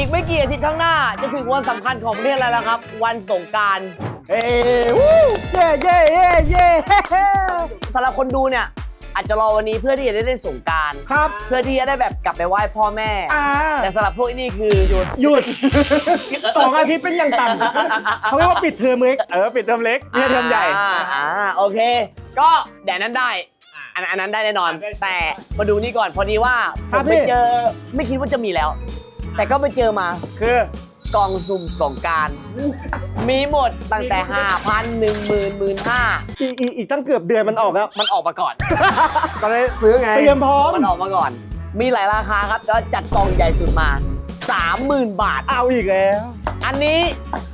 อีกไม่กี่อาทิตย์ข้างหน้า จะถึงวันสำคัญของประเทศแล้วนะครับ วันสงกรารเอ้วู้เย่เย่เย่เย่สำหรับคนดูเนี่ย อาจจะรอวันนี้เพื่อที่จะได้เล่นสงกรารครับ เพื่อที่จะได้แบบกลับไปไหว้พ่อแม่ อ่า แต่สำหรับพวกนี้คือหยุดหยุด สองอาทิตย์เป็นอย่างต่ำเขาเรียกว่าปิดเทอมเล็กเออปิดเทอมเล็กไม่ใช่เทอมใหญ่ อ่าอ่าโอเค ก็แดนนั้นได้อันอันนั้นได้แน่นอน แต่มาดูนี่ก่อนพอดีว่าผมไปเจอไม่คิดว่าจะมีแล้ว แต่ก็ไปเจอมาคือกล่องสุ่มสงกราร มีหมดตั้งแต่ 5,000 1 0 0 0 0 1 5อีกอีกอีกตั้งเกือบเดือนมันออกแล้ว มันออกมาก่อน ก็เลยซื้อไง เตรียมพร้อม มันออกมาก่อน มีหลายราคาครับแต่ว่าจัดกล่องใหญ่สุดมา 30,000 บาท เอาอีกแล้ว อันนี้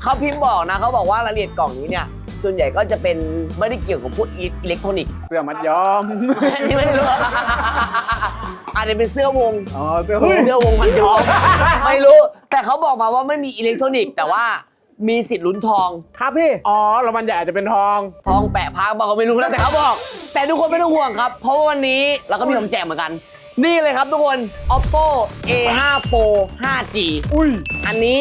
เขาพิมพ์บอกนะเขาบอกว่ารายละเอียดกล่องนี้เนี่ย ส่วนใหญ่ก็จะเป็นไม่ได้เกี่ยวกับพวกอิเล็กทรอนิกส์ เสื้อมัดย้อม อันนี้ไม่รู้ อาจจะเป็นเสื้อวง อ๋อเสื้อเสื้อวงพันยอมไม่รู้ แต่เขาบอกมาว่าไม่มีอิเล็กทรอนิกส์แต่ว่ามีสิทธิ์ลุ้นทอง ครับพี่ อ๋อรางวัลใหญ่อาจจะเป็นทอง ทองแปะพักบอกเขาไม่รู้นะแต่เขาบอก แต่ทุกคนไม่ต้องห่วงครับ เพราะว่าวันนี้เราก็มีของแจกเหมือนกัน นี่เลยครับทุกคน oppo a5 pro 5g อุ้ย อันนี้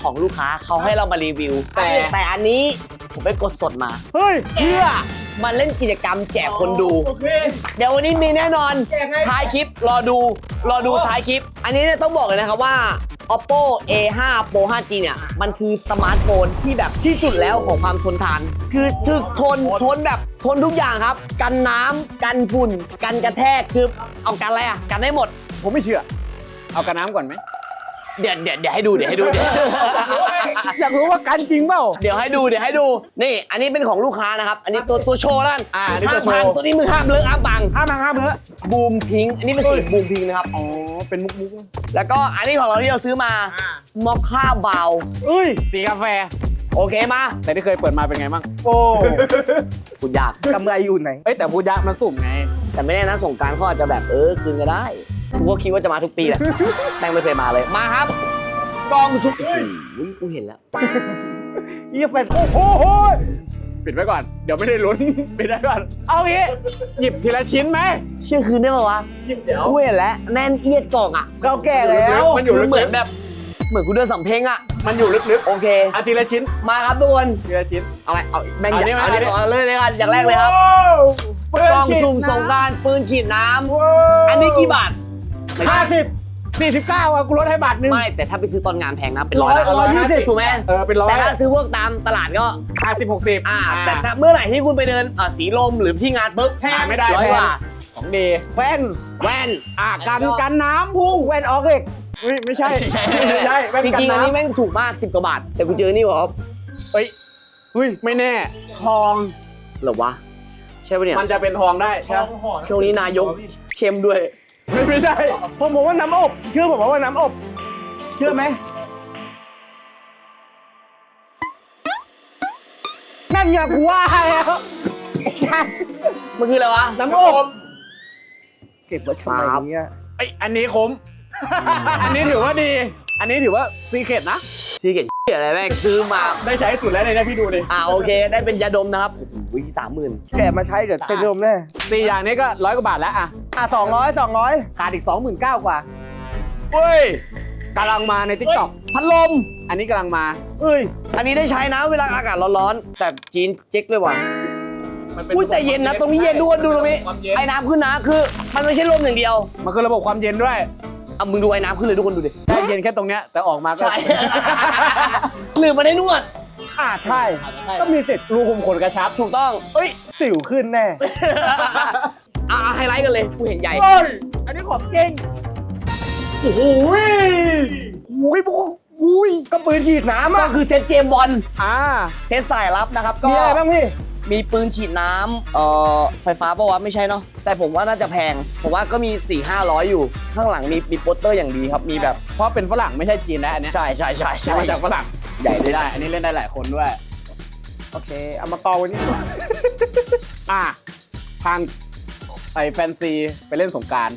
ของลูกค้าเขาให้เรามารีวิว แต่แต่อันนี้ผมไปกดสดมา เฮ้ย เพื่อมาเล่นกิจกรรมแจกคนดู โอเค เดี๋ยววันนี้มีแน่นอนแจกไงท้ายคลิปรอดูรอดูท้ายคลิป อันนี้เนี่ยต้องบอกเลยนะครับว่า oppo a5 pro 5g เนี่ย มันคือสมาร์ทโฟนที่แบบที่สุดแล้วของความทนทาน คือถึกทนทนแบบทนทุกอย่างครับ กันน้ำกันฝุ่น กันกระแทกคือเอากันอะไรอะกันได้หมด ผมไม่เชื่อ เอากระน้ำก่อนไหม เดี๋ยวเดี๋ยวเดี๋ยวให้ดูเดี๋ยวให้ดูเดี๋ยวอยากรู้ว่ากันจริงเปล่า เดี๋ยวให้ดูเดี๋ยวให้ดูนี่อันนี้เป็นของลูกค้านะครับ อันนี้ตัวตัวโชว์แล้วกันอ่าอันนี้ห้าตัมวโชว์ พังตัวนี้มือห้ามเลอะห้ามบังห้ามมาห้ามเลอะบูมพิงค์อันนี้เป็นสีบูมพิงค์นะครับอ๋อเป็นมุกมุกแล้วก็อันนี้ของเราที่เราซื้อมามอคค่าเบาเอ้ย สีกาแฟ โอเคมาแต่ที่เคยเปิดมาเป็นไงบ้างโอ้คุณยากกำไรอยู่ไหนเอ้ยแต่พูดยากมันสุ่มไงแต่ไม่แน่นะสงกรารเขาอาจจะแบบเออคืนก็ได้ กูก็คิดว่าจะมาทุกปีแหละแม่งไม่เคยมาเลย มาครับ กองสุดโอ้โหกูเห็นแล้วเยี่ยแฟนโอ้โหปิดไว้ก่อน เดี๋ยวไม่ได้ลุ้น ปิดไว้ก่อน เอางี้หยิบทีละชิ้นไหมเชื่อคืนได้ปะวะหยิบเดี๋ยวกูเห็นแล้วแน่นเอียดกล่องอะเราแก่แล้วมันอยู่ลึกๆเหมือนแบบ เหมือนกูเดินสำเพ็งอะ มันอยู่ลึกโอเคๆเอาทีละชิ้น มาครับทุกคนทีละชิ้น เอาอะไรเอาแม่งเอาอยากนี่ไหมเอาเนี่ยเอานี่เอาเลยเลยกันอย่างแรกเลยครับเปิดกล่องฉีดสุ่มน้ำสงกรารปืนฉีดน้ำอันนี้กี่บาท ห้าสิบ49อะกูลดให้บาทหนึง ไม่แต่ถ้าไปซื้อตอนงานแพงนะเป็นร้อยนะร้อยยี่สิบถูกไหมเออเป็นร้อย แต่ถ้าซื้อพวกตามตลาดก็ ห้าสิบหกสิบอ่า แต่ถ้าเมื่อไหร่ที่คุณไปเดินอ่าสีลมหรือที่งานปุ๊บหาไม่ได้ร้อยกว่าของดีแว่นแว่นอะกันแล้วก็กันน้ำพุ่งแว่นออกเหล็กอุ้ยไม่ใช่ใช่ไม่ใช่แว่นจกันริงๆอันนี้น้ำแม่งถูกมาก 10กว่าบาท แต่กูเจอนี่บอกว่าเฮ้ยเฮ้ยไม่แน่ ทองเหรอวะ ใช่ปะเนี่ยมันจะเป็นทองได้ใช่ไหมช่วงนี้นายกเข้มด้วย ไม่ไม่ใช่ ผมบอกว่าน้ำอบเชื่อผมว่าน้ำอบเชื่อไหมนั่นไงกูว่าแล้วมันคืออะไรวะน้ำอบเก็บไว้ทำไมเนี่ยไอยอันนี้คุ้มอันนี้ถือว่าดี อันนี้ถือว่าซีเคดนะซีเกตอะไรแม่งซื้อมาได้ใช้สุดแล้วในนี้พี่ดูดิอ่าโอเค ได้เป็นยาดมนะครับโอ้โหสามหมื่นแกะมาใช้เดี๋ยวเป็นลมแน่สี่อย่างนี้ก็ร้อยกว่าบาทแล้วอะ อะสองร้อยสองร้อยขาดอีก 29,000กว่าเฮ้ยกำลังมาในทิกตอกพัดลม อันนี้กำลังมา เอ้ย อันนี้ได้ใช้นะเวลาอากาศร้อนๆ แต่จีนเจ๊กเลยว่ะอุ้ยแต่เย็นนะตรงนี้เย็นด้วยดูตรงนี้ไอ้น้ำขึ้นนะคือ มันไม่ใช่ลมอย่างเดียว มันคือระบบความเย็นด้วยเอามึงดูไอ้น้ำขึ้นเลยทุกคนดูดิได้เย็นแค่ตรงเนี้ยแต่ออกมาก็ใช่หรือมาได้นวดอะใช่ ก็มีสิทธิ์รูขุมขนกระชับถูกต้องเอ้ย สิวขึ้นแน่ อะไฮไลท์กันเลยกูเห็นใหญ่ เฮ้ย อันนี้ของจริง โอ้โหยโอ้ยพวกอุ้ยก็ปืนฉีดน้ำก็อะคือเซตเจมส์บอลอ่าเซตสายลับนะครับ ก็มีอะไรบ้างพี่มีปืนฉีดน้ำเอ่อไฟฟ้าปะวะไม่ใช่เนาะแต่ผมว่าน่าจะแพง ผมว่าก็มี 4 5 0 0 อยู่ ข้างหลังมีมีโปสเตอร์อย่างดีครับ มีแบบ เพราะเป็นฝรั่งไม่ใช่จีนนะอันเนี้ยใช่ใช่ใช่ใช่ มาจากฝรั่งใหญ่เลยได้ อันนี้เล่นได้หลายคนด้วย โอเคเอามากองไว้นี่ก่อนอะทาง ไอแฟนซีไปเล่นสงกราร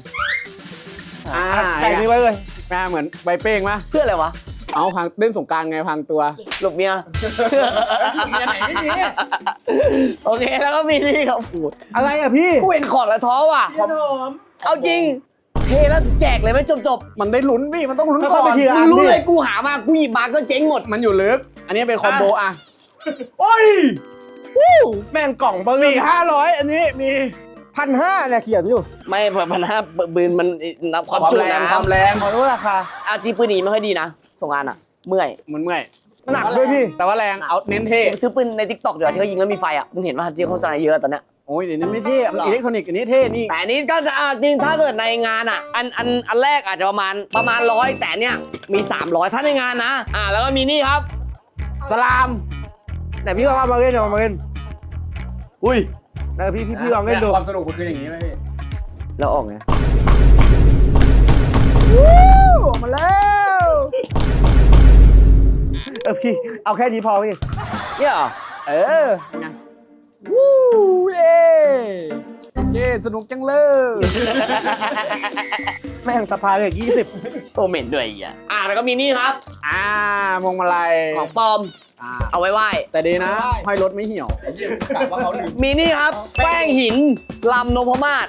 อ่าใส่นี่ไว้เลยแม่เหมือนใบเป้งมะเพื่ออะไรวะเอาพังเล่นสงกรารไงพังตัว หลบเมียเมียไหนไม่มี โอเคแล้วก็มีนี่ครับกูอะไรอะพี่กูเห็นของแล้วท้อว่ะหอมเอาจริง เทแล้วแจกเลยไหมจบจบมันได้ลุ้นพี่มันต้องลุ้นค่ก่อยๆอไปนทีละๆมึงรู้เลยกูหามากูหยิบมาก็เจ๊งหมด มันอยู่ลึก อันนี้เป็นคอมโบอะโอ้ยวู้แม่งกล่องเบอร์สี่ห้าร้อยอันนี้มี พันห้าเนี่ยเขียนอยู่ไม่พันห้าปืนมันนับความความจุแรงน้ำความแรงขอรู้ราคาอาจีปืนหนีไม่ค่อยดีนะสงกรารอะเมื่อยมันเมื่อยหนักด้วยพี่ แต่ว่าแรงเอาเน้นเท่ผมซื้อปืนในทิกตอกเดี๋ยวที่เขายิงแล้วมีไฟอะมึงเห็นว่าที่โฆษณาเยอะตอนเนี้ยโอ้ยเดี๋ยวนี้ไม่เท่มันอิเล็กทรอนิกส์อันนี้เท่นี่แต่อันนี้ก็จะอะจริงถ้าเกิดในงานอะอันอันอันแรกอาจจะประมาณประมาณร้อยแต่เนี้ยมี 300 ถ้าในงานนะ อ่าแล้วก็มีนี่ครับ สลามไหนพี่ลองเอามาเล่นเอามาเล่นอุ้ย ไหนพี่พี่พี่ลองเล่นดูความสนุกมันคืออย่างนี้ไหมพี่แล้วออกไงออกมาแล้วเออพี่ เอาแค่นี้พอพี่ เนี่ยเหรอเออเป็นไงวู้เย่เย่สนุกจังเลย แม่งสภาเลยยี่สิบโอเหม็นด้วยอีกอะอ่าแล้วก็มีนี่ครับ อ่ามงมาลัย ของปลอมอ่า เอาไว้ไหว้แต่ดีนะห้อยรถไม่เหี่ยวมีนี่ครับ แป้งหินลำนพมาศ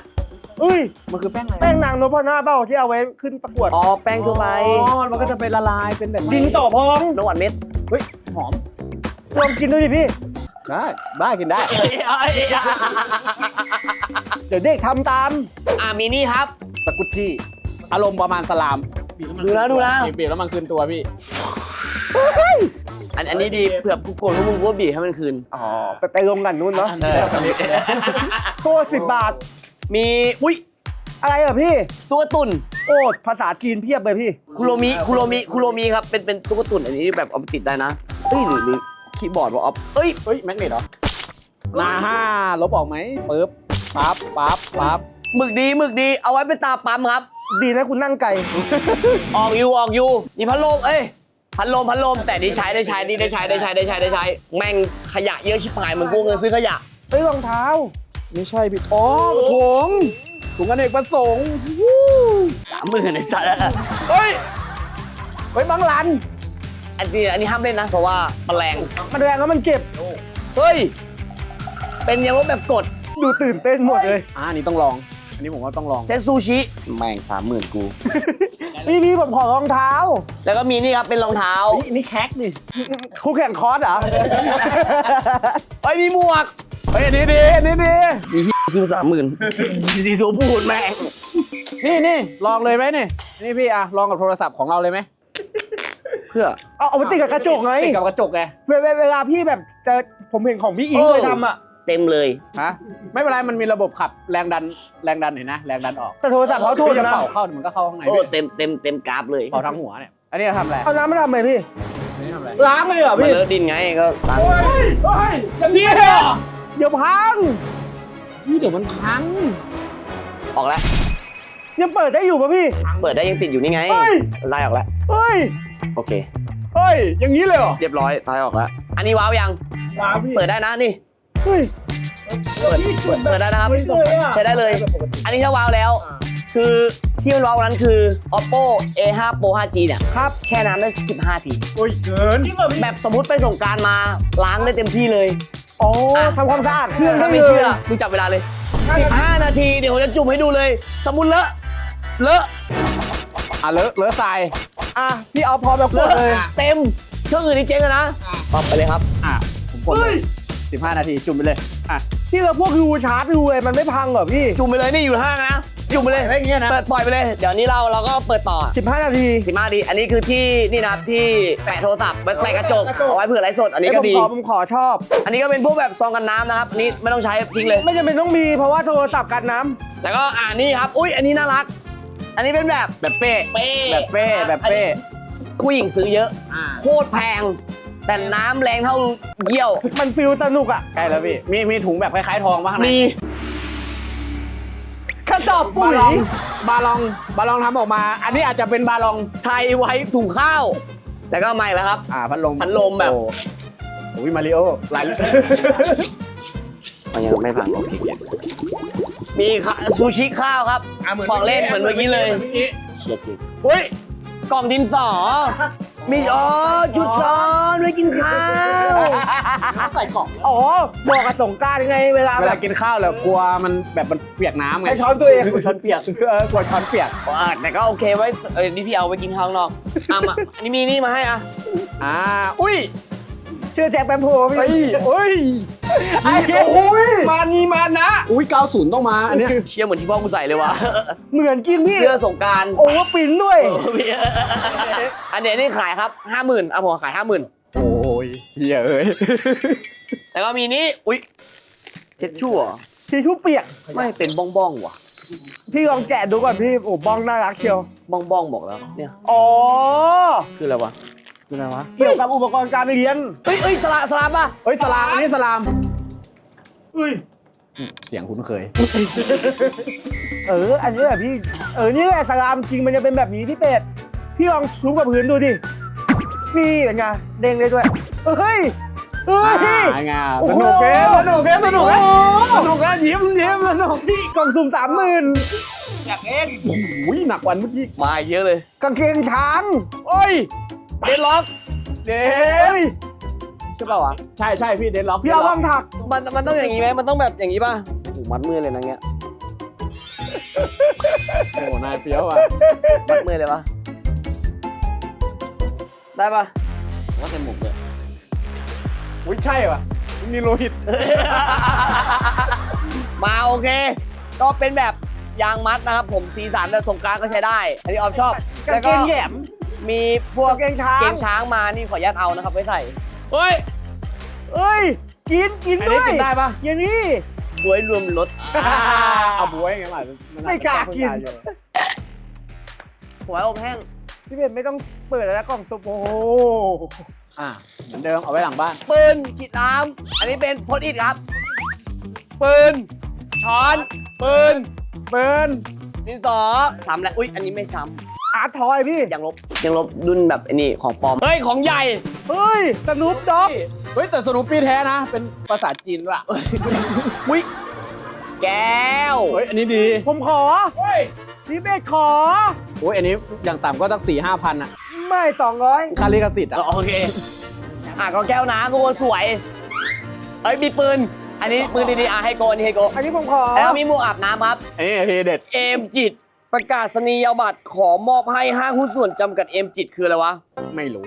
เอ้ยมันคือแป้งอะไรแป้งนางนพหน้าเบ้าที่เอาไว้ขึ้นประกวดอ๋อแป้งทั่วไปอ๋อมันก็จะเป็นละลายเป็นแบบดินต่อพองนมหวานเม็ดเฮ้ยหอมลองกินดูดิพี่ได้ได้กินได้ เดี๋ยวเด็กทำตาม อ่ามีนี่ครับ สกุชชี่ อารมณ์ประมาณสลาม ดูนะดูนะบีบแล้วมันคืนตัวพี่ อันอันนี้ดีเผื่อกูโกรธพวกมึงกูก็บีบให้มันคืน อ๋อไปไปรวมกันนู้นเนาะเออตัวสิบบาท มีอุ้ยอะไรอะพี่ตัวตุ่นโอ้ภาษาจีนเพียบเลยพี่ คุโรมิคุโรมิคุโรมิครับเป็นเป็นตุ๊กตุ่นอันนี้แบบเอาไปติดได้นะเอ้ยหรือหรือคีย์บอร์ดวะออฟเอ้ยเฮ้ยแมกเนตเหรอนาห้าลบออกไหมปึ๊บปั๊บปั๊บปั๊บหมึกดีหมึกดีเอาไว้เป็นตาปั๊มครับ ดีนะคุณนั่งไกล ออกอยู่ออกอยู่มีพัดลมเอ้ย พัดลมพัดลมแต่ได้ใช้ได้ใช้ดีได้ใช้ได้ใช้ได้ใช้ได้ใช้ แม่งขยะเยอะชิบหายเหมือนกูเงินซื้อขยะเอ้ยรองเท้า ไม่ใช่พี่อ๋อถุงถุงอเนกประสงค์สามหมื่นไอ้สัสเฮ้ยเฮ้ยบังลัน อันนี้อันนี้ห้ามเล่นนะ เพราะว่าแมลงมันแรงแล้วมันเก็บ เฮ้ย เป็นยังว่าแบบกด ดูตื่นเต้นหมดเลย อ่าอันนี้ต้องลอง อันนี้ผมว่าต้องลอง เซตซูชิ แม่งสามหมื่นกู นี่พี่ผมขอรองเท้า แล้วก็มีนี่ครับเป็นรองเท้าเฮ้ยอันนี่แคกนี่คู่แข่งคอร์สเหรอ เฮ้ยมีหมวก เฮ้ยอันนี้ดีอันนี้ดีจีฮีซื้อสามหมื่นจีซูพูดแม่งนี่นี่ลองเลยไหมนี่นี่พี่อะลองกับโทรศัพท์ของเราเลยไหมเพื่อเอาเอาไปติดกับกระจกไงติดกับกระจกไงเวลาเวลาพี่แบบจะผมเห็นของพี่อิงเออเคยทำอะ เต็มเลย ฮะไม่เป็นไรมันมีระบบขับแรงดันแรงดันเห็นนะแรงดันออกแต่โทรศัพท์เขาทนพี่จะนะเป่าเข้ามันก็เข้าข้างในโอ้พี่เต็มเต็มเต็มกราฟเลยเป่าทั้งหัวเนี่ยอันนี้ทำอะไรเอาน้ำมาทำไงพี่อันนี้ทำอะไรล้างเลยเหรอมันพี่เลอะดินไงก็ล้างเฮ้ยเฮ้ยอย่างนี้เลยเหรอเดี๋ยวพังนี่เดี๋ยวมันพังออกแล้วยังเปิดได้อยู่ป่ะพี่ เปิดได้ยังติดอยู่นี่ไงเฮ้ย ไล่ออกแล้วเฮ้ยโอเค เฮ้ยอย่างนี้เลยเหรอเรียบร้อยท้ายออกแล้วอันนี้ว้าวยังล้างพี่เปิดได้นะนี่ เฮ้ยเปิดเปิดเปิดได้นะครับเฮ้ยเลยอะใช้ได้เลย อันนี้ถ้าว้าวแล้ว คือที่มันว้าวนั้นคือ oppo a5 pro 5g เนี่ยครับแช่น้ำได้ 15ที โอ้ยเกินจริงเหรอพี่แบบสมมติไปส่งกรารมาล้างได้เต็มที่เลย อ๋ออะทำความสะอาดเครื่องถ้าได้ไม่ลยเชื่อมึงจับเวลาเลย 15 นาทีเดี๋ยวผมจะจุ่มให้ดูเลย สมมุติเลอะเลอะอะเลอะเลอะทรายอะพี่เอาพอแบบกเลดอะเลย เต็มเครื่องอื่นนี่เจ๊งอะนะปรับไปเลยครับ อะผมกดเลย สิบห้านาที จุ่มไปเลย อะ ที่เราพวกรูชาร์จรูเลยมันไม่พังเหรอพี่ จุ่มไปเลยนี่อยู่ห้างนะ จุ่มไปเลยอะไรอย่างเงี้ยนะ เปิดปล่อยไปเลย เดี๋ยวนี้เราเราก็เปิดต่อ15 นาที สิบห้าดี อันนี้คือที่นี่นะครับที่แปะโทรศัพท์ไว้แปะกระจกเอาไว้เผื่อไลฟ์สดอันนี้เอ้ยก็ผมดีขอผมขอชอบ อันนี้ก็เป็นพวกแบบซองกันน้ำนะครับอันนี้ไม่ต้องใช้ทิ้งเลย ไม่จำเป็นต้องมีเพราะว่าโทรศัพท์กันน้แล้วก็อ่านี่ครับ อุ้ยอันนี้น่ารัก อันนี้เป็นแบบแบบเป้ เป้แบบเป้แบบเป้ผู้หญิงซื้อเยอะ โคตรแพง แต่น้ำแรงเท่าเยี่ยวำมันฟิลสนุกอะใกล้แล้วพี่ มีมีถุงแบบคล้ายๆทองป่ะข้างในมีกระสอบบาปุ๋ยลองบาลองบาลองทำออกมา อันนี้อาจจะเป็นบาลองไทยไว้ถุงข้าวแล้วก็ไม่แล้วครับ อ่าพัดลมพัดลมแบบ โอ้โอ้ยมาริโอหลาย มันยังไม่พังโอเคมีข้าซูชิข้าวครับ ของเล่นเหมือนเมื่อกี้เลย เชียจริงเฮ้ย กล่องดินสอ มีอ๋อชุดซ้อนไว้กินข้าว ใส่กล่องอ๋อบอกกับสงกรารยังไงเวลาเวแบลาบกินข้าวแล้วกลัวมันแบบมันเปียกน้ำไงให้ช้อนตัวเองช้อนเปียกเออกลัวช้อนเปียกอะแต่ก็โอเคไว้เออนี่พี่เอาไว้กินข้างนอกอะมาอันนี้มีนี่มาให้อะอ่าอุ้ยเสื้อแจ็คแปมโพพี่เฮ้ย เฮ้ยไอ้โอ้ย มานี่มานะ อุ้ย90 ต้องมาอันเนี้ยเชียร์เหมือนที่พ่อกูใส่เลยว่ะเหมือนกินพี่ เสื้อสงกรารโอเวอร์ปรินท์ด้วย อันนี้นี่ขายครับห้าหมื่นอะผมขายห้าหมื่นโอ้ยเฮียเอ้ยแล้วก็มีนี่อุ้ยเช็ดชั่วทีชู่เปียก ไม่เป็นบ้องบ้องๆว่ะ พี่ลองแกะดูก่อนพี่ โอ้บ้องน่ารักเชียว บ้องบ้องๆบอกแล้วเนี่ย อ๋อ คืออะไรวะ คืออะไรวะเกี่ยวกับอุปกรณ์การเรียนเฮ้ยเฮ้ยสลาสลามป่ะเฮ้ยสลามอันนี้สลามอุ้ยเสียงคุ้นเคย เออ อันนี้แหละพี่ เออ นี่แหละสลามจริงมันจะเป็นแบบนี้พี่เป็ด พี่ลองชุบกับพื้นดูดิ นี่เป็นไงเด้งได้ด้วย เฮ้ย เฮ้ยอ่าไงโอ้สโหนุกเกมสนุกเกมสนุกเกมโอ้โหสนุกแล้วยิ้มยิ้มสนุกกล่องสุ่มสามหมื่นโอ้ยหนักกวันเมื่อกี้มาเยอะเลย กางเกงช้าง โอ้ย เดนล็อกเดเฮ้ยใช่ป่าวะใช่ใช่พี่เดนล็อกพี่เอาบ้างถักมันมันต้องอย่างนี้ไหมมันต้องแบบอย่างนี้ป่ะโอ้โหมัดมือเลยนะเงี้ยโอ้โหนายเฟี้ยวอะมัดมือเลยปะได้ปะว่าเป็นหมกเลยอุ้ยใช่ป่ะนี่โลหิต มาโอเค ก็เป็นแบบยางมัดนะครับ ผมสีสันแต่สงกรารก็ใช้ได้ อันนี้ออมชอบกางแล้วเกก็งแหยม มีพวกกางเกงช้าง เกงช้างมานี่ขออนุญาตเอานะครับไว้ใส่เฮ้ยเอ้ย กินกินอันด้นี้วยกินได้ปะอย่างนี้ บวยรวมรสเอาบวยไงล่ะนอจจะไม่กล้ากินอยู่หัวอบแห้ง พี่เป็ดไม่ต้องเปิดแล้วนะกล่องซุปโอ้โหอ่าเหมือนเดิมเอาไว้หลังบ้าน ปืนฉีดน้ำอันนี้เป็นพลอิดครับ ปืน ช้อน ปืน เบิร์นดินสอซ้ำแล้ว อุ้ยอันนี้ไม่ซ้ อาร์ตทอยพี่ำยังลบยังลบดุนแบบไอ้นี่ของปลอม เฮ้ย ของใหญ่ เฮ้ยสนุปด็อกเฮ้ยแต่สนุปปี้แท้นะ เป็นภาษาจีนด้วยอุ้ยแก้ว เฮ้ยอันนี้ดีผมขอพี่เป็ดขอโอ้ยอันนี้อย่างต่ำก็ตั้งสี่ห้าพันอะไม่สองร้อยคาลิกสิทธิ์อะโอเคอะก็แก้วน้ำก็สวยเอ้ยมีปืน อันนี้ปืนดีๆอะให้โกนให้โกอันนี้ผมขอแล้วมีหมวกอาบน้ำครับอันนี้ทีเด็ดเอมจิต ประกาศนียบัตรขอมอบให้ห้างหุ้นส่วนจำกัดเอมจิตคืออะไรวะไม่รู้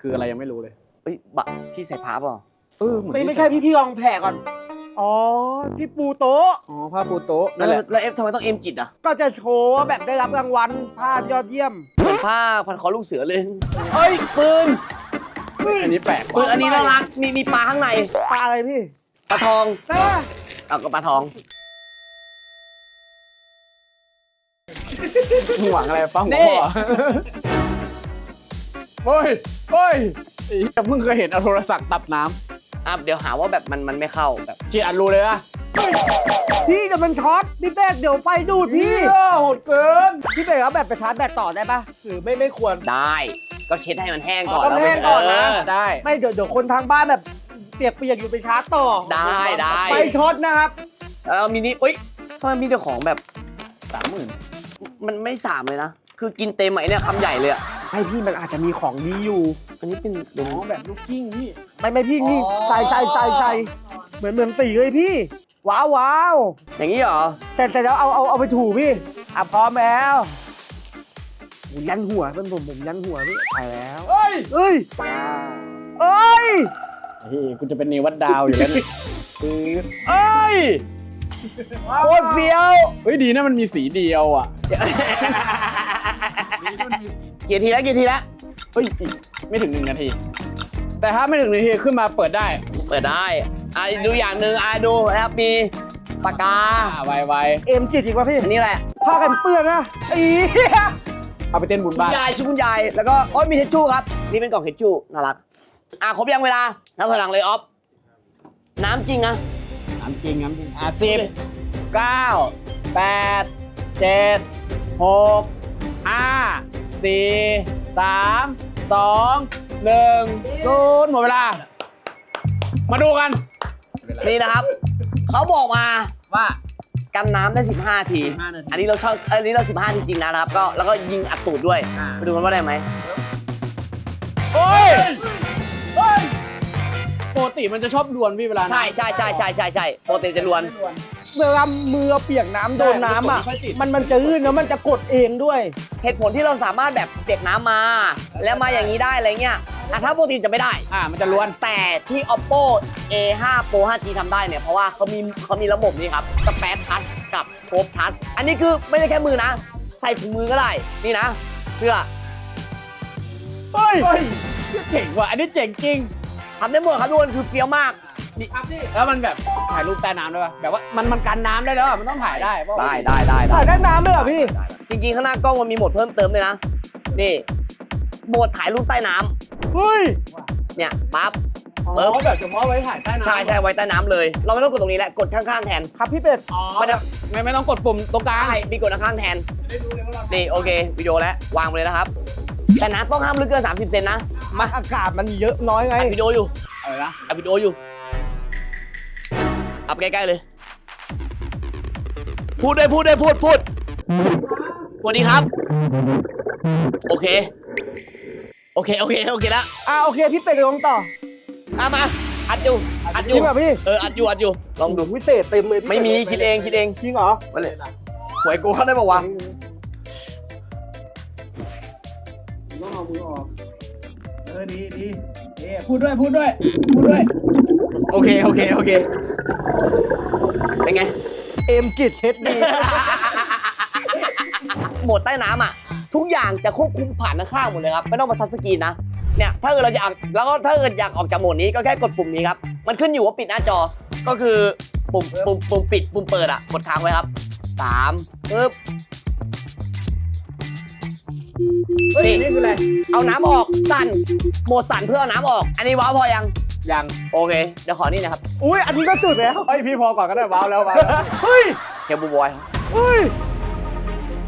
คืออะไรยังไม่รู้เลย เอ้ยบัตรที่ใส่ผ้าเปล่าเออเหมือนไม่ที่ไม่ใช่พี่พี่ลองแผ่ก่อน อ๋อ ที่ปูโต๊ะ อ๋อผ้าปูโต๊ะแล้นั่วนแหละแล้วเอฟทำไมต้องเอมจิตอะก็จะโชว์ว่าแบบได้รับรางวัลภาพยอดเยี่ยม เหมือนผ้าพันคอลูกเสือเลยเอ้ยปืนอันนี้แปลกปืนอันนี้น่ารักมีมีปลาข้างในปลาอะไรพี่ปลาทอง ใช่ปะเอาก็ปลาทอง มึงหวังอะไรป้าหัวนี่ พ่อเฮ้ยเฮ้ยไอ้เหี้ยเพิ่งเคยเห็นเอาโทรศัพท์ตับน้อะเดี๋ยวหาว่าแบบมันมันไม่เข้าแบบำเกียร์อันรู้เลยอะพี่จะมันช็อตพี่เป็ดเดี๋ยวไฟดูดพี่ เหี้ยโหดเกิน พี่เป็ดเอาแบบไปชาร์จแบตต่อได้ปะหรือไม่ไม่ควร ได้ ก็เช็ดให้มันแห้งก่อนอ๋อต้องล้วแห้งก่อนนะ เได้ ไม่เดี๋ยวเดี๋ยวคนทางบ้านแบบเปียกๆอยู่ไปชาร์จต่อได้ได้ ไฟช็อตนะครับ แล้วมินิอุ้ยทำไมมีแต่ของแบบสามหมื่น มันไม่สามเลยนะ คือกินเต็มไหมเนี่ยคำใหญ่เลยอะให้พี่มันอาจจะมีของดีอยู่อันนี้เป็นเป็นอ๋อแบบลูกกิ้งพี่ไม่ไม่พี่นี่อ๋อใส่ใส่ใส่ใส่เหมือนเหมือนสีเลยพี่ ว้าวว้าวอย่างนี้เหรอ เสร็จเสร็จแล้วเอาเอาเอาไปถูพี่อะพร้อมแล้วโอ้ยันหัวเป็นผมผมยันหัวพี่ไปแล้วเฮ้ยเอ้ยเอ้ยเฮ้ยกูจะเป็นนิวัดดาวอยู่แล้วเนี่ยคือเอ้ย โคตรเฟี้ยว เฮ้ยดีนะมันมีสีเดียวอะ กี่ทีแล้วกี่ทีแล้วเฮ้ยอีกไม่ถึงหนึ่งนาที แต่ถ้าไม่ถึงหนึ่งนาทีขึ้นมาเปิดได้เปิดได้อะดูอย่างหนึ่งอะดูนะครับมีปากกา อ่าไวไวเอ็มจิตอีกวะพี่อันนี้แหละ ผ้ากันเปื้อนนะไอ้เหี้ยๆเอาไปเต้นบุญคุณบ้านยายชื่อคุณยาย แล้วก็โอ้ยมีเทชชู่ครับ นี่เป็นกล่องเทชชู่น่ารัก อะครบยังเวลา แล้วถอยหลังเลยออฟ น้ำจริงนะ น้ำจริงน้ำจริงอะสิบเก้าแปดเจ็ดหกห้าสี่สามสองหนึ่งศูนย์หมดเวลา มาดูกัน นี่นะครับ เขาบอกมาว่ากันน้ำได้ 15 ที 15นาที อันนี้เราชอบอันนี้เรา 15 ทีจริงนะครับ ก็แล้วก็ยิงอัดตูดด้วย อ่า ไปดูกันว่าได้ไหม โอ้ยเฮ้ย ปกติมันจะชอบดวลพี่เวลาน้ำ ใช่ใช่ใช่ใช่ใช่ใช่ปกติจะลวน เวลามือเปียกน้ำโดนน้ำอะ ใช่มันกดไม่ค่อยติด มันมันจะลื่นแล้วมันจะกดเองด้วย เหตุผลที่เราสามารถแบบเปียกน้ำมา แล้วมาอย่างนี้ได้อะไรเงี้ยอะถ้าปกติจะไม่ได้ อ่ามันจะล้วน แต่ที่ oppo a5 pro 5g ทำได้เนี่ย เพราะว่าเขามีเขามีระบบนี้ครับ Spat Touch กับ Probe Touch อันนี้คือไม่ได้แค่มือนะ ใส่ถุงมือก็ได้ นี่นะเพื่อเฮ้ยเฮ้ยเจ๋งว่ะ อันนี้เจ๋งจริง ทำได้หมดครับทุกคนคือเฟี้ยวมากแล้วมันแบบถ่ายรูปใต้น้ำได้ป่ะแบบว่ามันมันกันน้ำได้แล้วอะมันต้องถ่ายได้เพราะว่าได้ได้ได้ถ่ายได้น้ำด้วยเหรอพี่ จริงๆข้างหน้ากล้องมันมีโหมดเพิ่มเติมด้วยนะนี่โหมดถ่ายรูปใต้น้ำเฮ้ยเนี่ยปั๊บ อ๋อเออ แบบเฉพาะไว้ถ่ายใต้น้ำใช่ใช่ไว้ใต้น้ำเลย เราไม่ต้องกดตรงนี้แหละกดข้างๆแทนครับพี่เป็ด อ๋อมันจะไม่ไม่ต้องกดปุ่มตรงกลางใช่มีกดข้างๆแทนนี่โอเควิดีโอแล้ววางไปเลยนะครับ แต่น้ำต้องห้ามลึกเกิน 30 เซนนะ มาอากาศมันเยอะน้อยไงอัดวิดีโออยู่อะไรนะอัดวิดีโออยู่อัพใกล้ๆเลย พูดด้วยพูดด้วยพูดพูดสวัสดีครับ โอเค โอเค โอเค โอเคแล้วอ่าโอเคพี่เป็ดลงต่ออะมา อัดอยู่ อัดอจยู่ ริงเหรอพี่เออ อัดอยู่ อัดอยู่ ลองดู วิเศษเต็มเลยพี่ไม่มีคิดเอง คิดเองจริงเหรอ มาเลยหวยกูเข้าได้ปะวะ ต้องเอามือออก เออดีดีดีพูดด้วยพูดด้วยพูดด้วย โอเค โอเค โอเค เป็นไง เอ็มกิดเช็ดดี โหมดใต้น้ำอะ ทุกอย่างจะควบคุมผ่านข้างๆหมดเลยครับ ไม่ต้องมาทัชสกรีนนะ เนี่ยถ้าเกิดเราจะออกแล้วก็ถ้าเกิดอยากออกจากโหมดนี้ก็แค่กดปุ่มนี้ครับ มันขึ้นอยู่ว่าปิดหน้าจอ ก็คือปุ่มปุ่มปุ่มปิดปุ่มเปิดอะ กดค้างไว้ครับสามปึ๊บ เฮ้ยนี่นี่คืออะไร เอาน้ำออกสั่นโหมดสั่นเพื่อเอาน้ำออก อันนี้ว้าวพอยัง ยัง โอเค เดี๋ยวขอนี่นะครับ อุ้ยอันนี้ก็สุดแล้วเฮ้ยพี่พอก่อนก็ได้ว้าวแล้วว้าวเฮ้ยเฮลบูบอยครับเฮ้ย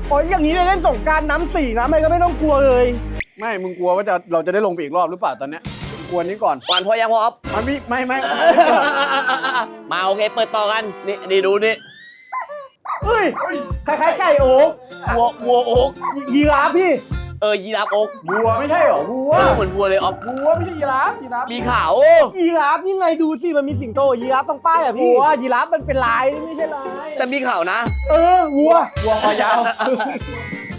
โอ้ยอย่างนี้เลยเล่นสงกรารน้ำสี่น้ำอะไรก็ไม่ต้องกลัวเลย ไม่มึงกลัวว่าจะเราจะได้ลงไปอีกรอบหรือเปล่าตอนเนี้ยกลัวนี้ก่อนหวานพอยังพอออฟ มันไม่ไม่ไม่มาโอเค เปิดต่อกัน นี่นี่ดูนี่ เฮ้ยคล้ายๆไก่โอ๊ก วัววัวโอ๊กยีราฟพี่เออยีราฟโอ๊กวัวไม่ใช่เหรอวัวเออเหมือนวัวเลยออฟวัวไม่ใช่ยีราฟยีราฟมีขาวโอ้ยีราฟนี่ไงดูสิมันมีสิงโตยีราฟตรงป้ายอะพี่วัวยีราฟมันเป็นลายนี่ไม่ใช่ลายแต่มีขาวนะ เออวัววัวคอยาว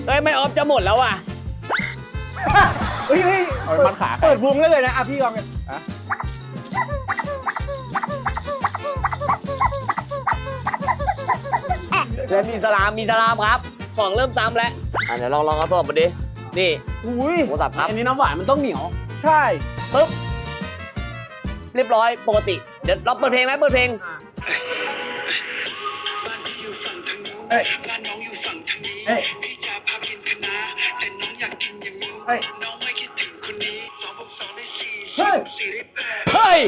เฮ้ยไม่ออฟจะหมดแล้วว่ะเฮ้ยเฮ้ยเอาไปมัดขาใครเปิดวงได้เลยนะอะพี่ลองกันแล้วมีสลามมีสลามครับ ของเริ่มซ้ำแล้วอะเดี๋ยวลองลองเอาโทรศัพท์มาดิ นี่อุ้ยโทรศัพท์ครับ อันนี้น้ำหวานมันต้องเหนียว ใช่ปึ๊บ เรียบร้อย ปกติ เดี๋ยวเราเปิดเพลงไหมเปิดเพลง บ้านพี่อยู่ฝั่งทางนู้นเอ้ยบ้านน้องอยู่ฝั่งทางนี้ เอ้ยพี่จะพากินคะน้าแต่น้องอยากกินอย่างนี้เอ้ยน้องไม่คิดถึงคนนี้สองบวกสองได้สี่เฮ้ย สี่ได้แปดเฮ้ย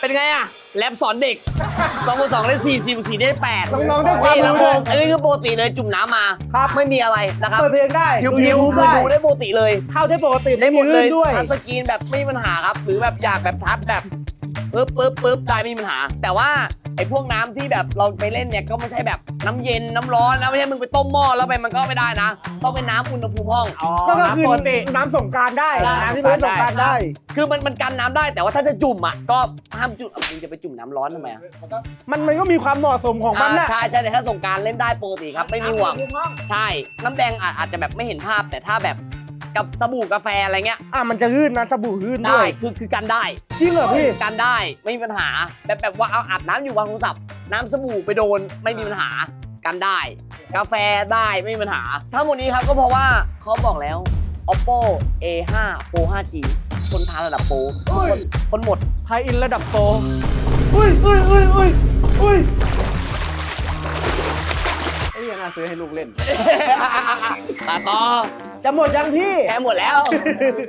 เป็นไงอะ แลบสอนเด็ก2บวก2ได้4 4บวก4ได้8น้องๆได้ความนี่รู้นะเลยอันนี้คือปกติเลยจุ่มน้ำมาครับไม่มีอะไรนะครับเปิดเพลงได้ผิวดูผิว YouTube คือได้ดูได้ปกติเลยเข้าได้ปกติได้หมดเลยลื่นด้วยทัชสกรีนแบบไม่มีปัญหาครับ หรือแบบอยากแบบทัชแบบปึ๊บปึ๊บปึ๊บได้ไม่มีปัญหา แต่ว่า ไอ้พวกน้ำที่แบบเราไปเล่นเนี่ยก็ไม่ใช่แบบน้ำเย็นน้ำร้อนนะไม่ใช่มึงไปต้มหม้อแล้วไปมันก็ไม่ได้นะ ต้องเป็นน้ำอุณหภูมิห้องอ๋อก็คือน้ำปกติ น้ำสงกรารได้ได้ น้ำที่เล่นสงกรารได้ คือมันมันกันน้ำได้แต่ว่าถ้าจะจุ่มอะก็ห้ามจุ่มอะมึงจะไปจุ่มน้ำร้อนทำไมอะมันมันก็มีความเหมาะสมของมันอ่าน่ะใช่ใช่แต่ถ้าสงกรารเล่นได้ปกติครับไม่มีห่วง ใช่ น้ำแดงอาจอาจจะแบบไม่เห็นภาพแต่ถ้าแบบ กับสบู่กาแฟอะไรเงี้ยอะมันจะลื่นนะสบู่ลื่นด้ได้วยคือคือกันได้จริงเหรอพี่ กันได้ไม่มีปัญหาแบบแบบว่าเอาอาบน้ำอยู่วางโทรศัพท์น้ำสบู่ไปโดนไม่มีปัญหากันได้ กาแฟได้ไม่มีปัญหา ทั้งหมดนี้ครับก็เพราะว่าเขาบอกแล้ว oppo a5 pro 5g ทนทานระดับโปรเฮ้ย คนคนหมด ไทยอินระดับโตอุ้ยอุ้ยอุ้ยอุ้ยอุ้ยไอ้ ยังน่าซื้อให้ลูกเล่น ตาต่อจะหมดยังพี่ แกหมดแล้ว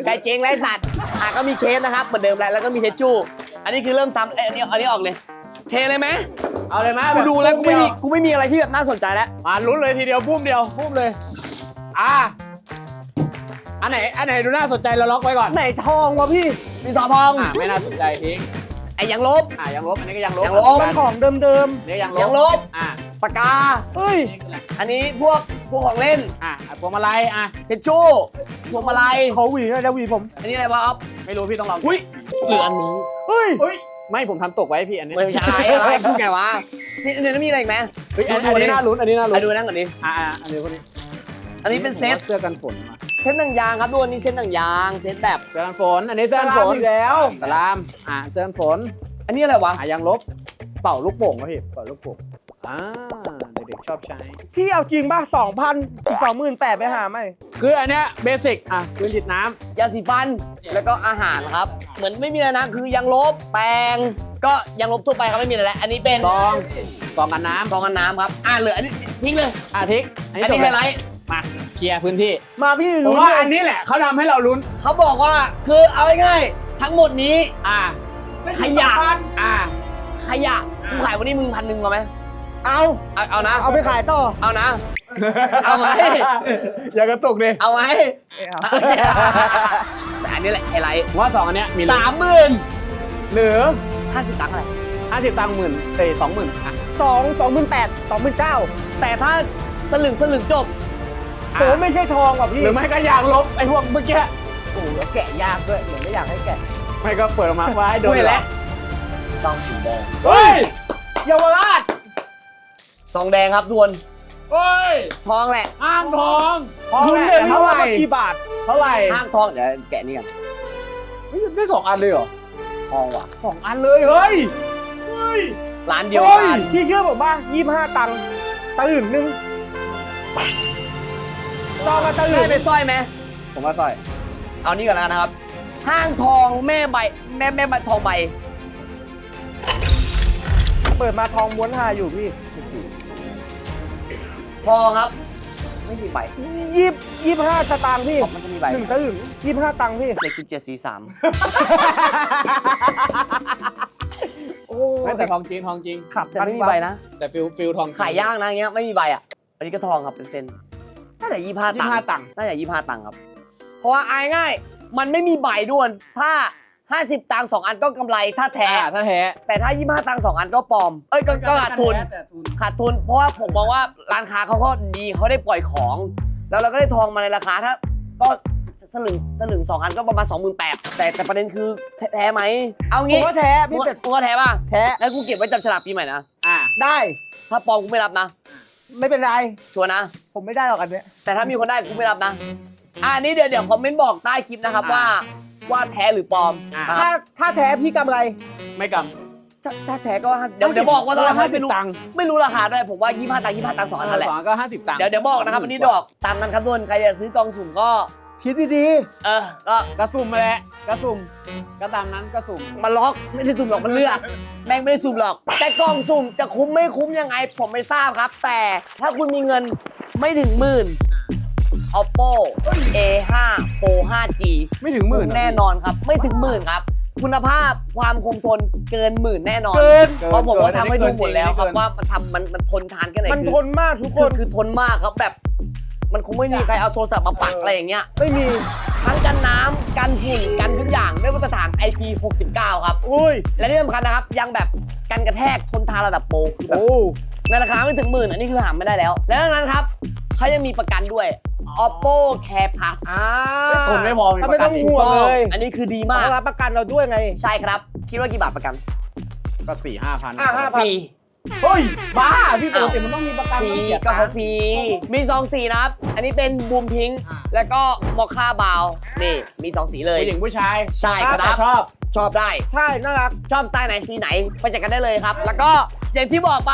ไก่เจ๊งไรสัตว์อะก็มีเคสนะครับเหมือนเดิมแล้วแล้วก็มีเทชชู่อันนี้คือเริ่มซ้ำเอ้ยอันนี้อันนี้ออกเลย เทเลยไหมเอาเลยไหมกูดูแล้วกูไม่มีเดียกูไม่มีอะไรที่แบบน่าสนใจแล้ว มาลุ้นเลยทีเดียวปุ้มเดียวปุ้มเลย อ่าอันไหนอันไหนดูน่าสนใจเราล็อกไว้ก่อนไหนทองวะพี่มีสอพองอ่าไม่น่าสนใจทิ้งไอ้ยังลบอ่ายังลบอันนี้ก็ยังลบยังลบมันของเดิมเดี๋ยวยังลบยังลบอ่า ปากกา เฮ้ย อันนี้พวกพวกของเล่นอะพวงมาลัยอะเทชชู่พวงมาลัยขอหวีหนะเดี๋ยวหวีผม อันนี้อะไรวะอ๊อฟไม่รู้พี่ต้องลองอุ้ยหรืออันนี้เฮ้ยเฮ้ยไม่ผมทำตกไว้พี่อันนี้ไม่ใช่อะไรพูดไงวะนี่อันนี้มีอะไรอีกไหมเฮ้ยอันอันนี้น่าลุ้นอันนี้น่าลุ้ไปนดูนั่งก่อนดิอะอะอันนี้คนนี้อันนี้เป็นเซตเสื้อกันฝนมาเซตหนังยางครับดูอันนี้เซตหนังยางเซตแบบเสื้อกันฝน อันนี้เสื้อกันฝนอีกแล้วสลามอะเสื้อกันฝน อันนี้อะไรวะอะยางลบเป่าลูกโป่งวะพี่เป่าลูกโป่ง อ่าเด็กๆชอบใช้ พี่เอาจริงป่ะสองพันสองหมื่นแปดไปหาไหมคืออันเนี้ยเบสิกอะพื้นจิตน้ำยาสีฟันแล้วก็อาหารครับ เหมือนไม่มีอะไรนะคือยางลบแปรงก็ยางลบทั่วไปครับไม่มีอะไรแล้วอันนี้เป็นซองซองกันน้ซองกันน้ำครับ อ่าเหลืออันนี้ทิ้งเลยำอะทิกอันนี้จบไฮเลยไลท์มาเคลียร์พื้นที่ มาพี่ผมรู้ว่าเลอัยนนี้แหละเขาทำให้เราลุ้นเขาบอกว่าคือเอาง่ายๆทั้งหมดนี้อะขยะอะขยะกูขายวันนี้มึงพันหนึ่งเอาไหม เอาเอาเอานะ เอาไปขายต่อ เอานะ เอาไหม อย่ากระตุกดิเอาไหมไม่เอาแต่อันนี้แหละไฮไลท์ผมว่าสองอันเนี้ยมีลุ้นสามหมื่นหรือห้าสิบตังค์อะไรห้าสิบตังค์หมื่นเอ้ยสองหมื่นอะสองสองหมื่นแปดสองหมื่นเก้าแต่ถ้าสลึงสลึงจบโหไม่ใช่ทองว่ะพี่หรือไม่ก็ยางลบไอ้พวกเมื่อกี้โอ้โหแล้วแกะยากด้วยเหมือนไม่อยากให้แกะไม่ก็เปิดออกมาว่าให้โดนด้วยหรแล้อวซองสีแดงเฮ้ยเยาวราช ซองแดงครับทวนเฮ้ยทองแหละห้างทองคุณเนี่ยไม่เท่ารู้ไหร่ว่ากี่บาทเท่าไหร่ห้างทองเดี๋ยวแกะนี่กันเฮ้ยได้สองอันเลยเหรอทองว่ะสองอันเลยเฮ้ยร้านเดียวโอ้ยกันพี่เชื่อผมป่ะยี่ห้าตังค์ตื่นหนึ่งซองกับตื่ได้นไปสร้อยไหมผมว่าสร้อย เอานี่ก่อนแล้วกันนะครับ ห้างทองแม่ใบแม่แม่ใบทองใบ เปิดมาทองม้วนหาอยู่พี่ ทองครับ ไม่มีใบยี่ยี่ห้าสตางค์พี่อ๋อมันจะมีใบหนึ่งตื่นยี่ห้าตังค์พี่เลขสิบเจ็ดสี่สามโอ้ไม่แต่ทองจริงทองจริง ขับแต่ไม่มีใบนะ แต่ฟิลฟิลทองจริงขายยากนะอย่างเงี้ยไม่มีใบอะ อันนี้ก็ทองครับเป็นเซนน่าจะยี่ห้ายี่ตังห้าค์ตังค์น่าจะยี่ห้าตังค์ครับ เพราะว่าอายง่ายๆมันไม่มีใบด้วนถ้า 50 ตังค์สองอันก็กำไรถ้าแท้ อ่าถ้าแท้ แต่ถ้า 25 ตังค์สองอันก็ปลอม เอ้ยก็ก็ขาดทุนแต่ทุน ขาดทุน เพราะว่าผมมองว่าร้านค้าเขาก็ดีเขาได้ปล่อยของ แล้วเราก็ได้ทองมาในราคาถ้าก็สลึงสลึงสองอันก็ประมาณ28,000แต่แต่ประเด็นคือแท้แท้ไหม เอาผมงี้ว่าแท้มึพี่งเป็ดมึงก็แท้ป่ะแท้แล้วกูเก็บไว้จับฉลากปีใหม่นะ อ่า ได้ถ้าปลอมกูไม่รับนะ ไม่เป็นไร ชัวร์นะ ผมไม่ได้หรอกอันเนี้ยแต่ถ้ามีคนได้กูไม่รับนะ อ่านี่เดี๋ยวเดี๋ยวคอมเมนต์บอกใต้คลิปนะครับว่า ว่าแท้หรือปลอม อ่านะคถ้ารับถ้าแท้พี่กำไรไม่กถ้าถ้าแท้ก็ห้าเดี๋ยวเดี๋ยวบอกว่าตอนแรกห้าไม่สิบรู้ตังค์ไม่รู้ราคาด้วยผมว่า25ตังค์25ตังค์สองอัอันนนั่นแหละสองก็ห้าสิบตังค์เดี๋ยวเดี๋ยวบอกนะครับวันนี้ดอกตามนั้นครับทุกคนใครจะซื้อกองสุ่มก็คิดดีเออก็กระสุ่มมาแหละกระสุ่มก็ตามนั้นกระสุ่มมาล็อกไม่ได้สุ่มหรอกมันเลือก แม่งไม่ได้สุ่มหรอก แต่กล่องสุ่มจะคุ้มไม่คุ้มยังไง ผมไม่ทราบครับ แต่ถ้าคุณมีเงินไม่ถึงหมื่น oppo a5 pro 5g ไม่ถึงหมื่นแน่นอนครับ ไม่ถึงหมื่นครับ คุณภาพความคงทนเกินหมื่นแน่นอนๆเกินเพราะผมก็ทำให้ดูหมดแล้วครับว่ามันทำมันมันทนทานแค่ไหนมันคือทนมากทุกคคือนคือทนมากครับแบบ มันคงไม่มีใครเอาโทรศัพท์มาปักอะไรอย่างเงี้ยไม่มีทั้งกันน้ำกันฝุ่นกันทุกอย่างด้วยมาตรฐาน IP69 ครับอุ้ยและที่สำคัญนะครับยังแบบกันกระแทกทนทานระดับโปรคือแบบโอ้ในราคาไม่ถึงหมื่นอันนี้คือหาไม่ได้แล้ว แล้วดังนั้นครับ เขายังมีประกันด้วย oppo care plus อ่าทนไม่พอมีถ้าปไม่ระกัต้อนงห่วงเลยอันนี้คือดีมามากรับประกันเราด้วยไง ใช่ครับ คิดว่ากี่บาทประกันก็สี่ห้าพันอะ5,000 ฟรี เฮ้ย บ้า พี่ปกติมันต้องมีประกันฟรีต้องเสียก็ตังเขาค์ ฟรี มีสองสีนะครับ อันนี้เป็นบูมพิงค์อ่า แล้วก็มอคค่าบาวนี่มีสองสีเลย ผู้หญิงผู้ชายใช่คแต่รับชอบ ชอบได้ ใช่ น่ารัก ชอบสไตล์ไหนสีไหนไปจัดกันได้เลยครับ แล้วก็อย่างที่บอกไป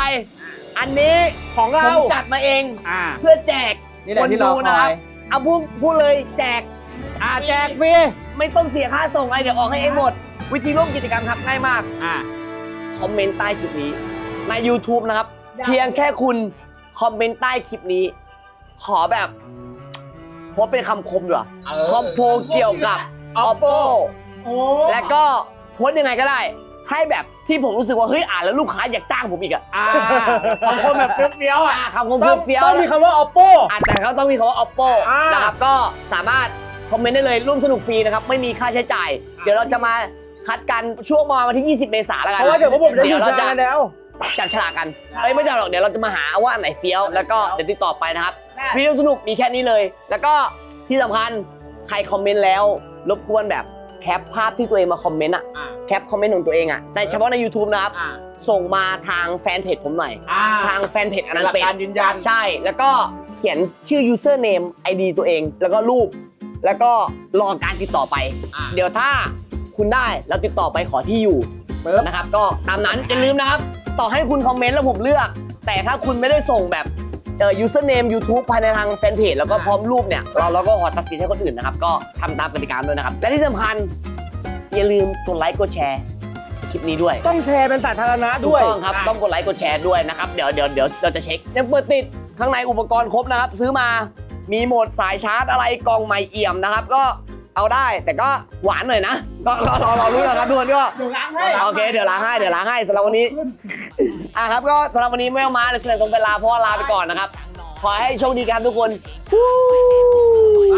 อันนี้ของผเรามจัดมาเองอ่าเพื่อแจกนี่แหละที่เราคนดูนะครับคอยเอาพูดพูดเลยแจก อ่าแจกฟรีไม่ต้องเสียค่าส่งอะไรเดี๋ยวออกให้เองหมด วิธีร่วมกิจกรรมครับง่ายมาก อ่า คอมเมนต์ใต้คลิปนี้ ใน YouTube นะครับเพียงแค่คุณคอมเมนต์ใต้คลิปนี้ ขอแบบโพสต์เป็นคำคมดีกว่าเออ คอมโพเกี่ยวกับ oppo โอ้และก็โพสต์ยังไงก็ได้ ให้แบบ ที่ผมรู้สึกว่าเฮ้ยอ่านแล้วลูกค้าอยากจ้างผมอีกอะอ่าบางคนแบบเฟี้ยวๆอะ อ่าคำคมต้องเฟี้ยวต้องๆมีคำว่า oppo อะแต่เขาต้องมีคำว่า oppo อ่าน นะครับก็สามารถคอมเมนต์ได้เลยร่วมสนุกฟรีนะครับ ไม่มีค่าใช้จ่าย เดี๋ยวเราจะมาคัดกันช่วงประมาณวันที่ 20 เมษายนแล้วกันเพราะว่าเดี๋ยวพวกผมจะหยุดเรางาจะนแล้ว จับฉลากกันเอ้ยไม่จับหรอกเดี๋ยวเราจะมาหาว่าอันไหนเฟี้ยวแล้วก็เดี๋ยวติดต่อไปนะครับ วิดีโอสนุกมีแค่นี้เลย แล้วก็ที่สำคัญใครคอมเมนต์แล้ว รบกวนแบบ แคปภาพที่ตัวเองมาคอมเมนต์อะอ่า แคปคอมเมนต์ของตัวเองอะในเฉพาะใน YouTube นะครับ อ่า ส่งมาทางแฟนเพจผมหน่อย อ่าทางแฟนเพจอันนั้นหลักเป็นการยืนยัน ใช่ แล้วก็เขียนชื่อ username ID ตัวเอง แล้วก็รูป แล้วก็รอการติดต่อไป อ่า เดี๋ยวถ้าคุณได้เราติดต่อไปขอที่อยู่นะครับ ก็ตามนั้นอย่าลืมนะครับ ต่อให้คุณคอมเมนต์แล้วผมเลือก แต่ถ้าคุณไม่ได้ส่งแบบ เอ่อ username YouTube ภายในทางแฟนเพจแล้วก็พร้อมรูปเนี่ย เราเราก็ขอตัดสินให้คนอื่นนะครับ ก็ทำตามกติกาด้วยนะครับ และที่สำคัญ อย่าลืมกดไลค์กดแชร์คลิปนี้ด้วย ต้องแชร์เป็นสาธารณะถูกด้วยต้องครับต้องกดไลค์กดแชร์ด้วยนะครับ เดี๋ยวเดี๋ยวเดี๋ยวเราจะเช็คยังเปิดติดข้างในอุปกรณ์ครบนะครับ ซื้อมามีโหมดสายชาร์จอะไรกล่องใหม่เอี่ยมนะครับ ก็ เอาได้แต่ก็หวานหน่อยนะ ก็ก็รอรอรู้นะครับทุกคนก็เดี๋ยวล้างให้โอเคเดี๋ยวล้างให้เดี๋ยวล้างให้สำหรับวันนี้อะครับก็สำหรับวันนี้ไม่เอามาเดี๋ยวเฉลยตรงเวลาเพราะว่าลาไปก่อนนะครับ ขอให้โชคดีกันทุกคนไป